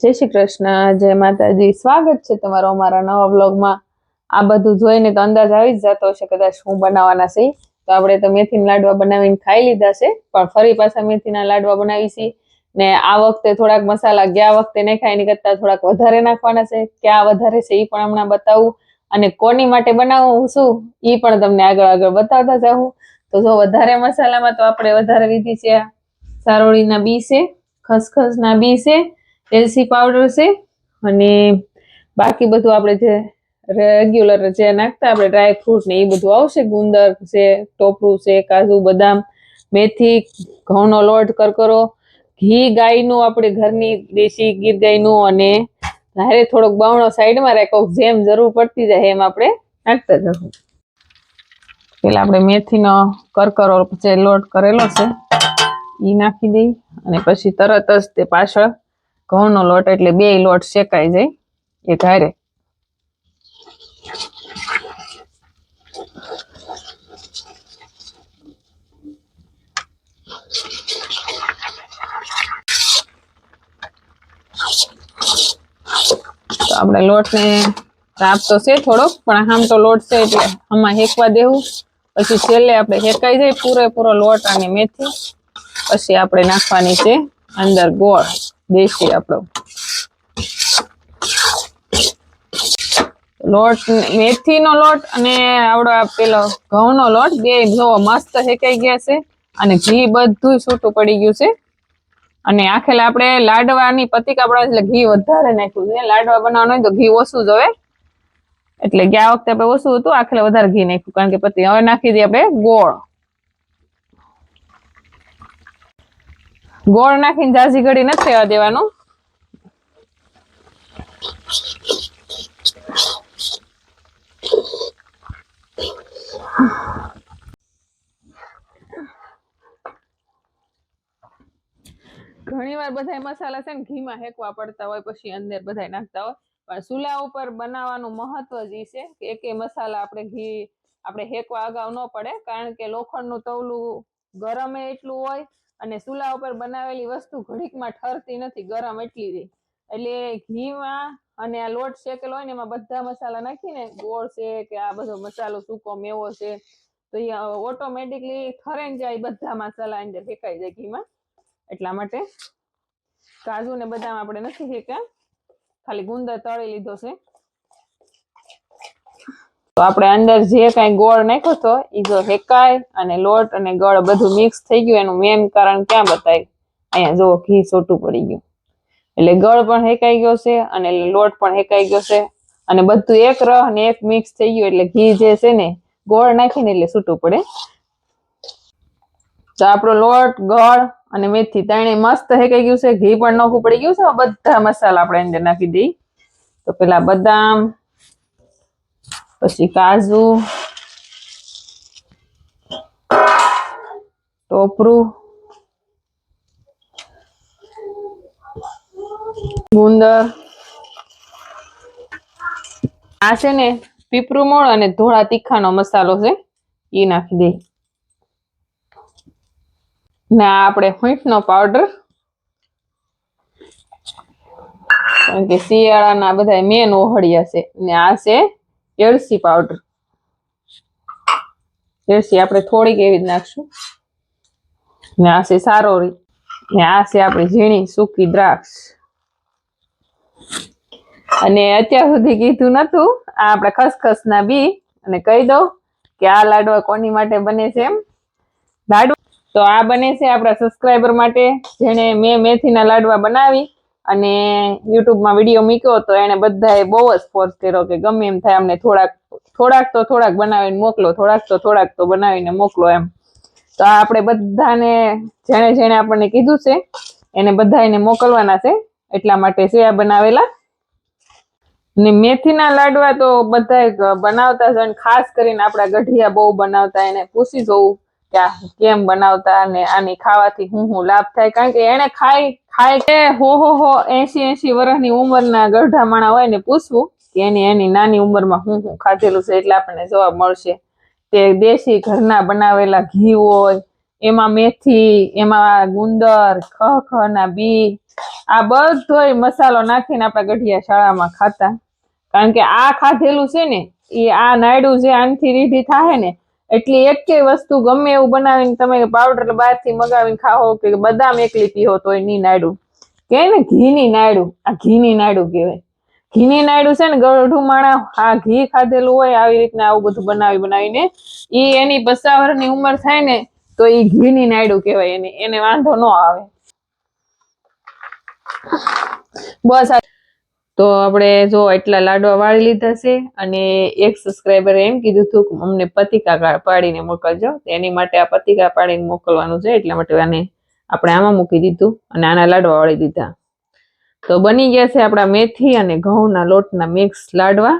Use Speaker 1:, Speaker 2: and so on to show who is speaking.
Speaker 1: જય શ્રી કૃષ્ણ, જય માતાજી. સ્વાગત છે તમારો અમારા નવા વ્લોગમાં. આ બધું જોઈને તો અંદાજ આવી જ જતો હશે, કદાચ શું બનાવવાના છે. તો આપણે તો મેથીના લાડવા બનાવીને ખાઈ લીધા છે, પણ ફરી પાછા મેથીના લાડવા બનાવી છે. ને આ વખતે થોડાક મસાલા ગયા વખતે નાખ્યા એની કરતાં થોડાક વધારે નાખવાના છે. ક્યાં વધારે છે એ પણ હમણાં બતાવું. અને કોની માટે બનાવું શું એ પણ તમને આગળ આગળ બતાવતા જાઉં. તો જો વધારે મસાલામાં તો આપણે વધારે લીધી છે સારોળીના બી છે, ખસખસના બી છે એલસી પાવડર છે અને બાકી બધું આપણે જે રેગ્યુલર જે નાખતા આપણે ડ્રાય ફ્રૂટ ને એ બધું આવશે. ગુંદર છે, ટોપરું છે, કાજુ, બદામ, મેથી, ઘઉંનો લોટ, કરકરો, ઘી, ગાયનું આપણે ઘરની દેશી ગીર ગાયનું અને હારે થોડોક બાવણો સાઈડમાં રાખો જેમ જરૂર પડતી જાય એમ આપણે નાખતા જશું. પેલા આપણે મેથીનો કરકરો જે લોટ કરેલો છે એ નાખી દઈ અને પછી તરત જ તે પાછળ ઘઉંનો લોટ એટલે બે લોટ શેકાઈ જાય એ ઘારે આપણે લોટને તાપ તો છે થોડોક પણ આમ તો લોટ છે એટલે આમાં હેકવા દેવું. પછી છેલ્લે આપણે હેકાઈ જાય પૂરેપૂરો લોટ અને મેથી. પછી આપણે નાખવાની છે અંદર ગોળ. દેશી આપણો. લોટ મેથી નો લોટ અને આવડો પેલો ઘઉં નો લોટ, બે જોવો મસ્ત હેકાઈ ગયા છે અને ઘી બધું છૂટું પડી ગયું છે. અને આખેલ આપણે લાડવાની પતિકા આપણા એટલે ઘી વધારે નાખ્યું છે. લાડવા બનાવવાનું હોય તો ઘી ઓછું જોવે એટલે ગયા વખતે આપણે ઓછું હતું આખેલ વધારે ઘી નાખ્યું. કારણ કે પતિ હવે નાખી દઈએ આપણે ગોળ. ગોળ નાખીને જાજી ઘડી નથી થવા દેવાનું. ઘણી વાર બધા મસાલા છે ને ઘીમાં હેકવા પડતા હોય, પછી અંદર બધા નાખતા હોય. પણ ચૂલા ઉપર બનાવવાનું મહત્વ જ એ છે કે એકે મસાલા આપણે ઘી આપણે હેકવા અગાઉ ન પડે, કારણ કે લોખંડનું તવલું ગરમે એટલું હોય અને ચૂલા ઉપર બનાવેલી વસ્તુ ઘડીકમાં ઠરતી નથી, ગરમ એટલી રહી. એટલે ઘીમાં અને આ લોટ શેકેલો હોય ને, એમાં બધા મસાલા નાખીને ગોળ છે કે આ બધો મસાલો, સૂકો મેવો છે, તો એ ઓટોમેટિકલી ઠરે જાય બધા મસાલા અંદર ફેંકાઈ જાય ઘીમાં. એટલા માટે કાજુ ને બદામ આપણે નથી ફેંકા ખાલી ગુંદર તળી લીધો છે. તો આપણે અંદર જે કાંઈ ગોળ નાખ્યો હતો એ જો હેકાય અને લોટ અને ગળ બધું મિક્સ થઈ ગયું. એનું મેન કારણ ક્યાં બતાવ્યું અહીંયા જો ઘી સોટું પડી ગયું. એટલે ગળ પણ હેકાઈ ગયો છે અને લોટ પણ હેકાઈ ગયો છે. અને બધું એક રહ અને એક મિક્સ થઈ ગયું. એટલે ઘી જે છે ને, ગોળ નાખીને એટલે છૂટું પડે. તો આપણો લોટ, ગળ અને મેથી ત્રણે મસ્ત હેકાઈ ગયું છે. ઘી પણ નોખું પડી ગયું છે. બધા મસાલા આપણે અંદર નાખી દઈએ. તો પેલા બદામ પછી કાજુ, ટોપરું, ગુંદર. આ છે ને પીપરું મોળ અને ધોળા તીખાનો મસાલો છે, એ નાખી દે. ને આ આપણે હુંઠનો પાવડર શિયાળાના બધા મેન ઓહળિયા છે. ને આ છે એળસી પાવડર. એળસી આપણે થોડીક એવી જ નાખશું. ને આ છે સારોરી. ને આ છે આપણી ઝીણી સૂકી દ્રાક્ષ. અને અત્યાર સુધી કીધું નતું, આ આપણે ખસખસના બી, અને કહી દઉં કે આ લાડવા કોની માટે બને છે એમ? લાડવા. તો આ બને છે આપણા સબસ્ક્રાઈબર માટે, જેણે મેં મેથીના લાડવા બનાવી. અને યુટ્યુબમાં વીડિયો મૂક્યો તો એને બધાએ બહુ જ ફોર્સ કર્યો કે ગમે એમ થાય અમને થોડાક થોડાક તો થોડાક બનાવીને મોકલો, થોડાક તો થોડાક તો બનાવીને મોકલો એમ. તો આપણે બધાને જેણે જેણે આપણને કીધું છે, એને બધા એને મોકલવાના છે, એટલા માટે છે આ બનાવેલા. ને મેથીના લાડવા તો બધા બનાવતા છે અને ખાસ કરીને આપણા ગઢિયા બહુ બનાવતા એને પૂછી જોવું આ કેમ બનાવતા ને આની ખાવાથી હું હું લાભ થાય? કારણ કે એને ખાઈ ખાય કે હો હો હો એસી એસી વર્ષની ઉંમરના ગઢા માણા હોય ને પૂછવું કે એની એની નાની ઉંમરમાં હું હું ખાધેલું છે એટલે આપણને જવાબ મળશે. તે દેશી ઘરના બનાવેલા ઘી હોય, એમાં મેથી, એમાં ગુંદર, ખ ના બી, આ બધોય મસાલો નાખીને આપણા ગઢિયા શાળામાં ખાતા. કારણ કે આ ખાધેલું છે ને, એ આ નાયડું જે આનથી રીઢી થાય ને એટલી એકેય વસ્તુ ગમે એવું બનાવીને તમે પાવડર બહારથી મગાવીને ખાઓ કે બદામ એકલી પીવો તોયની નાયડું. કે ને ઘીની નાયડું, આ ઘીની નાયડું કહેવાય. ઘીની નાયડું છે ને ગઢું માણા આ ઘી ખાધેલું હોય આવી રીતના આવું બધું બનાવી બનાવીને એ એની પસાવરની ઉંમર થાય ને તો એ ઘીની નાયડું કહેવાય એને એને વાંધો ન આવે. બસ આ- તો આપણે જો એટલા લાડવા વાળી લીધા છે અને એક સબસ્ક્રાઈબરે એમ કીધું હતું કે અમને પતિકા પાડીને મોકલજો. એની માટે આ પતિકા પાડીને મોકલવાનું છે, એટલા માટે આને આપણે આમાં મૂકી દીધું અને આના લાડવા વાળી દીધા. તો બની ગયા છે આપણા મેથી અને ઘઉંના લોટના મિક્સ લાડવા.